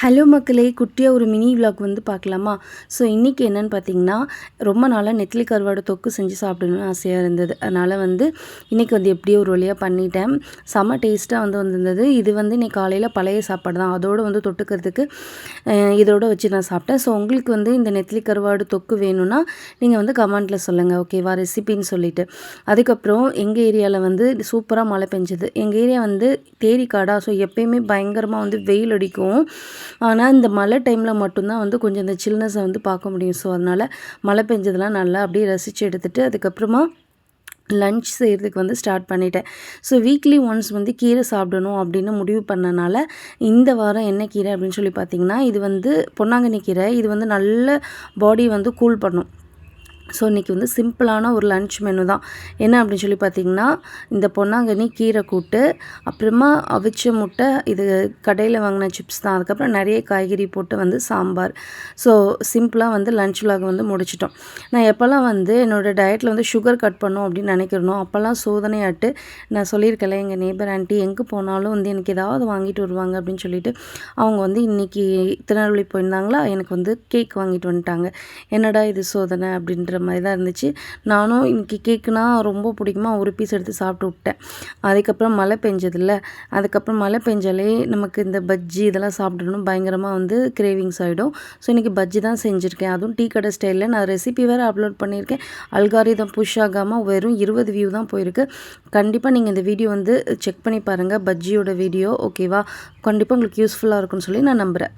Hello மக்களே குட்டியாக ஒரு மினி விலாக் வந்து பார்க்கலாமா? ஸோ இன்றைக்கி என்னென்னு பார்த்தீங்கன்னா ரொம்ப நாளாக நெத்திலி கருவாடு தொக்கு செஞ்சு சாப்பிடணும்னு ஆசையாக இருந்தது. அதனால் வந்து இன்றைக்கி வந்து எப்படியோ ஒரு வழியாக பண்ணிட்டேன். செம்ம டேஸ்ட்டாக வந்து வந்திருந்தது. இது வந்து இன்றைக்கி காலையில் பழைய சாப்பாடு தான். அதோடு வந்து தொட்டுக்கிறதுக்கு இதோட வச்சு நான் சாப்பிட்டேன். ஸோ உங்களுக்கு வந்து இந்த நெத்திலி கருவாடு தொக்கு வேணும்னா நீங்கள் வந்து கமெண்ட்டில் சொல்லுங்கள் ஓகேவா ரெசிபின்னு சொல்லிவிட்டு அதுக்கப்புறம் எங்கள் ஏரியாவில் வந்து சூப்பராக மழை பெஞ்சது. எங்கள் ஏரியா வந்து தேரிக்காடா? ஸோ எப்பயுமே பயங்கரமாக வந்து வெயில் அடிக்கும். ஆனால் இந்த மழை டைமில் மட்டும்தான் வந்து கொஞ்சம் இந்த சில்னஸை வந்து பார்க்க முடியும். ஸோ அதனால் மழை பெஞ்சதெல்லாம் நல்லா அப்படியே ரசித்து எடுத்துகிட்டு அதுக்கப்புறமா லன்ச் செய்கிறதுக்கு வந்து ஸ்டார்ட் பண்ணிட்டேன். ஸோ வீக்லி ஒன்ஸ் வந்து கீரை சாப்பிடணும் அப்படின்னு முடிவு பண்ணனால இந்த வாரம் என்ன கீரை அப்படின்னு சொல்லி பார்த்தீங்கன்னா இது வந்து பொன்னாங்கண்ணி கீரை. இது வந்து நல்ல பாடி வந்து கூல் பண்ணும். ஸோ இன்றைக்கி வந்து சிம்பிளான ஒரு லன்ச் மெனு தான். என்ன அப்படின்னு சொல்லி பார்த்திங்கன்னா இந்த பொன்னாங்கண்ணி கீரை கூட்டு அப்புறமா அவிச்ச முட்டை இது கடையில் வாங்கின சிப்ஸ் தான். அதுக்கப்புறம் நிறைய காய்கறி போட்டு வந்து சாம்பார். ஸோ சிம்பிளாக வந்து லன்ச் விலாக வந்து முடிச்சிட்டோம். நான் எப்போல்லாம் வந்து என்னோடய டயட்டில் வந்து சுகர் கட் பண்ணும் அப்படின்னு நினைக்கிறனோ அப்போல்லாம் சோதனையாட்டு நான் சொல்லியிருக்கல எங்கள் நேபர் ஆண்டி எங்கே போனாலும் வந்து எனக்கு ஏதாவது வாங்கிட்டு வருவாங்க அப்படின்னு சொல்லிட்டு அவங்க வந்து இன்றைக்கி திருநெல்வேலி போயிருந்தாங்களா எனக்கு வந்து கேக் வாங்கிட்டு வந்துட்டாங்க. என்னடா இது சோதனை அப்படின்ற மாதிரி தான் இருந்துச்சு. நானும் இன்றைக்கி கேக்குனா ரொம்ப பிடிக்குமா? ஒரு பீஸ் எடுத்து சாப்பிட்டு விட்டேன். அதுக்கப்புறம் மழை பெஞ்சதில்ல. அதுக்கப்புறம் மழை பெஞ்சாலே நமக்கு இந்த பஜ்ஜி இதெல்லாம் சாப்பிடணும். பயங்கரமாக வந்து கிரேவிங்ஸ் ஆகிடும் ஸோ இன்றைக்கி பஜ்ஜி தான் செஞ்சுருக்கேன். அதுவும் டீ கடை ஸ்டைலில் நான் ரெசிபி வேறு அப்லோட் பண்ணியிருக்கேன். அல்காரிதம் புஷ் ஆகாமல் வெறும் இருபது வியூ தான் போயிருக்கு. கண்டிப்பாக நீங்கள் இந்த வீடியோ வந்து செக் பண்ணி பாருங்கள் பஜ்ஜியோட வீடியோ ஓகேவா கண்டிப்பாக உங்களுக்கு யூஸ்ஃபுல்லாக இருக்கும்னு சொல்லி நான் நம்புகிறேன்